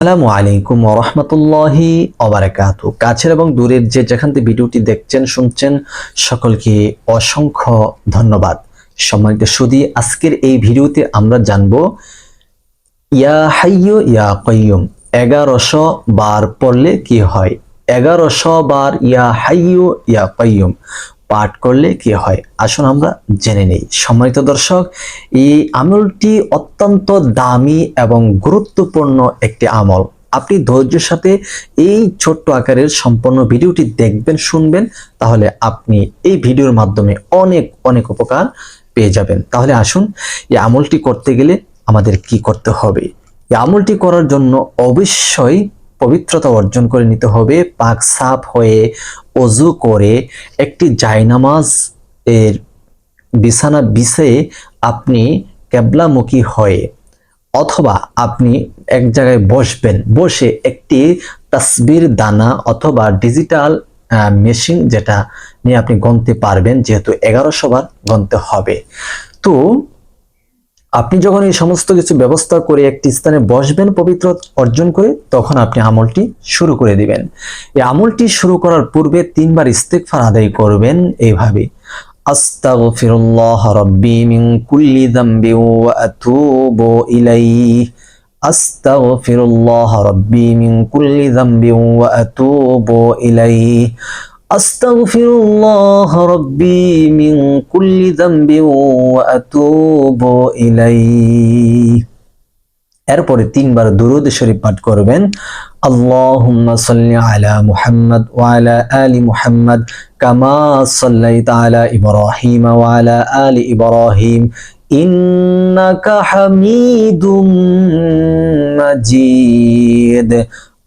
আসসালামু আলাইকুম ওরহমতুল্লাহি অবরাকাত কাছের এবং দূরের যে যেখান থেকে ভিডিওটি দেখছেন, শুনছেন, সকলকে অসংখ্য ধন্যবাদ। সম্মানিত সুদী, আজকের এই ভিডিওতে আমরা জানব, ইয়া হাইয়ু ইয়া কয়ুম এগারোশো বার পড়লে কি হয়? এগারোশো বার ইয়া হাইয়ু ইয়া কয়ুম পাঠ করলে কি হয়? আসুন আমরা জেনে নেই। সম্মানিত দর্শক, এই আমলটি অত্যন্ত দামি এবং গুরুত্বপূর্ণ একটি আমল। আপনি ধৈর্যের সাথে এই ছোট্ট আকারের সম্পূর্ণ ভিডিওটি দেখবেন, শুনবেন, তাহলে আপনি এই ভিডিওর মাধ্যমে অনেক অনেক উপকার পেয়ে যাবেন। তাহলে আসুন, এই আমলটি করতে গেলে আমাদের কি করতে হবে? এই আমলটি করার জন্য অবশ্যই পবিত্রতা অর্জন করে নিতে হবে, পাক সাফ হয়ে অজু করে একটি জায়নামাজ এর বিছানা বিছে আপনি কেবলামুখী হয়ে অথবা আপনি এক জায়গায় বসবেন। বসে একটি তসবির দানা অথবা ডিজিটাল মেশিন যেটা নিয়ে আপনি গণতে পারবেন, যেহেতু এগারোশো বার গণতে হবে। তো আপনি যখন এই সমস্ত কিছু ব্যবস্থা করে একটি স্থানে বসবেন পবিত্র অর্জন করে, তখন আপনি আমলটি শুরু করে দিবেন। এই আমলটি শুরু করার পূর্বে তিনবার ইস্তেকফার আদায় করবেন এইভাবে। আস্তাগফিরুল্লাহ রাব্বি মিন কুল্লি যামবি ওয়া আতুবু ইলাইহি। ওয়া আতুবু ইলাইহি। أستغفر الله ربي من كل ذنب وأتوب إليه এরপরে তিনবার দুরুদ শরীফ পাঠ করবেন আল্লাহুম্মা সাল্লি আলা মুহাম্মদ ওয়া আলা আলি মুহাম্মদ কামা সাল্লাইতা আলা ইব্রাহিম ওয়া আলা আলি ইব্রাহিম ইন্নাকা হামিদুম মাজিদ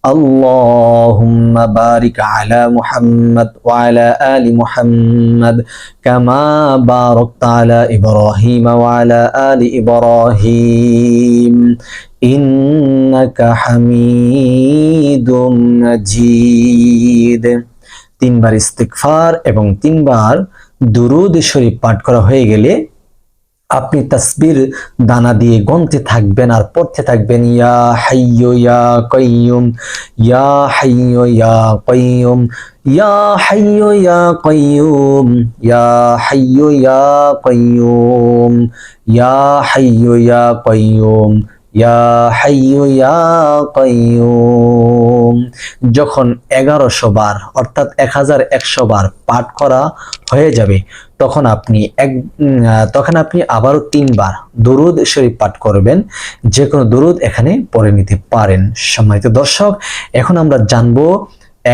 اللهم بارك على محمد وعلى آل محمد كما باركت على إبراهيم وعلى آل إبراهيم إنك حميد مجيد তিনবার ইস্তিগফার এবং তিনবার দুরুদ শরীফ পাঠ করা হয়ে গেলে আপনি তসবির দানা দিয়ে গনতে থাকবেন আর পড়তে থাকবেন, ইয়া হাইয়ো ইয়া কাইয়ুম ইয়া হাইয়ো ইয়া কাইয়ুম ইয়া হাইয়ো ইয়া কাইয়ুম ইয়া হাইয়ো ইয়া কাইয়ুম ইয়া হাইয়ো ইয়া কাইয়ুম ইয়া হাইয়ু ইয়া কাইয়ুম। যখন এগারোশো বার, অর্থাৎ এক হাজার একশো বার পাঠ করা হয়ে যাবে, তখন আপনি এক তখন আপনি আবারও তিনবার দরুদ শরীফ পাঠ করবেন। যে কোনো দরুদ এখানে পড়ে নিতে পারেন। সম্মানিত দর্শক, এখন আমরা জানব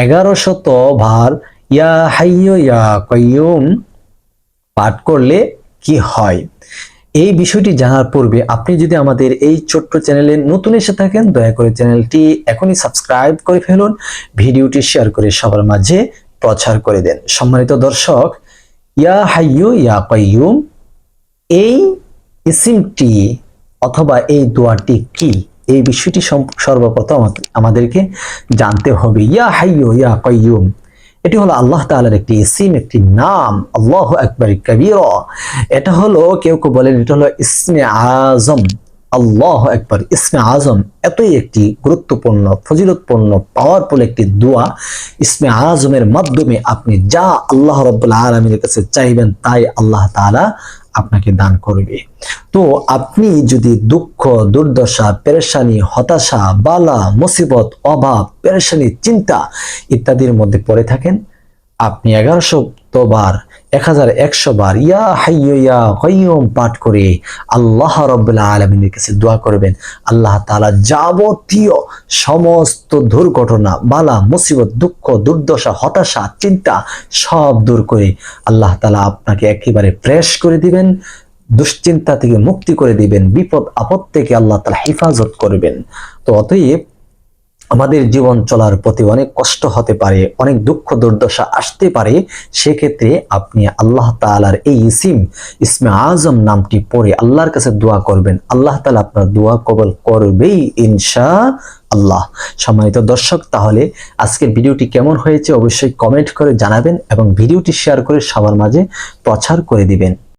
এগারোশত বার ইয়া হাইয় ইয়া কয়ুম পাঠ করলে কি হয়। এই বিষয়টি জানার পূর্বে আপনি যদি আমাদের এই ছোট্ট চ্যানেলে নতুন এসে থাকেন, দয়া করে চ্যানেলটি এখনই সাবস্ক্রাইব করে ফেলুন, ভিডিওটি শেয়ার করে সবার মাঝে প্রচার করে দেন। সম্মানিত দর্শক, ইয়া হাইয়ু ইয়া কাইয়ুম এই ইসিমটি অথবা এই দোয়াটি কি? এই বিষয়টি সর্বপ্রথম আমাদেরকে জানতে হবে। ইয়া হাইয়ু ইয়া কাইয়ুম এটি হলো আল্লাহ তালার একটি ইসিম, একটি নাম, আল্লাহ আকবর, কবির। এটা হলো, কেউ কেউ বলেন এটা হলো ইসমে আজম। আল্লাহ একবার ইসমে আজম এতই একটি গুরুত্বপূর্ণ, ফজিলতপূর্ণ পাওয়ারফুল একটি দোয়া ইসমে আজমের মাধ্যমে আপনি যা আল্লাহ রব্বুল্লাহ আলমীর কাছে চাইবেন তাই আল্লাহ তাআলা আপনাকে দান করবে। তো আপনি যদি দুঃখ, দুর্দশা, পেরেশানি, হতাশা, বালা, মুসিবত, অভাব, পেরেশানি, চিন্তা ইত্যাদির মধ্যে পড়ে থাকেন, আপনি এগারোশো বার এক হাজার একশো বার, ইয়া হাইয়া কয়ুম পাঠ করে আল্লাহ রব্বুল্লাহ আলমিনের কাছে দোয়া করবেন। আল্লাহ তালা যাবতীয় সমস্ত দুর্ঘটনা, বালা, মুসিবত, দুঃখ, দুর্দশা, হতাশা, চিন্তা সব দূর করে আল্লাহ তালা আপনাকে একেবারে ফ্রেশ করে দিবেন, দুশ্চিন্তা থেকে মুক্তি করে দিবেন, বিপদ, আপদ থেকে আল্লাহ তালা হেফাজত করবেন। তো অতএব আমাদের জীবন চলার প্রতি অনেক কষ্ট হতে পারে, অনেক দুঃখ দুর্দশা আসতে পারে, সেক্ষেত্রে আপনি আল্লাহ তালার এই ইসিম, ইসমে আজম নামটি পড়ে আল্লাহর কাছে দোয়া করবেন। আল্লাহ তালা আপনার দোয়া কবল করবেই ইনশা আল্লাহ সম্মানিত দর্শক, তাহলে আজকের ভিডিওটি কেমন হয়েছে অবশ্যই কমেন্ট করে জানাবেন এবং ভিডিওটি শেয়ার করে সবার মাঝে প্রচার করে দিবেন।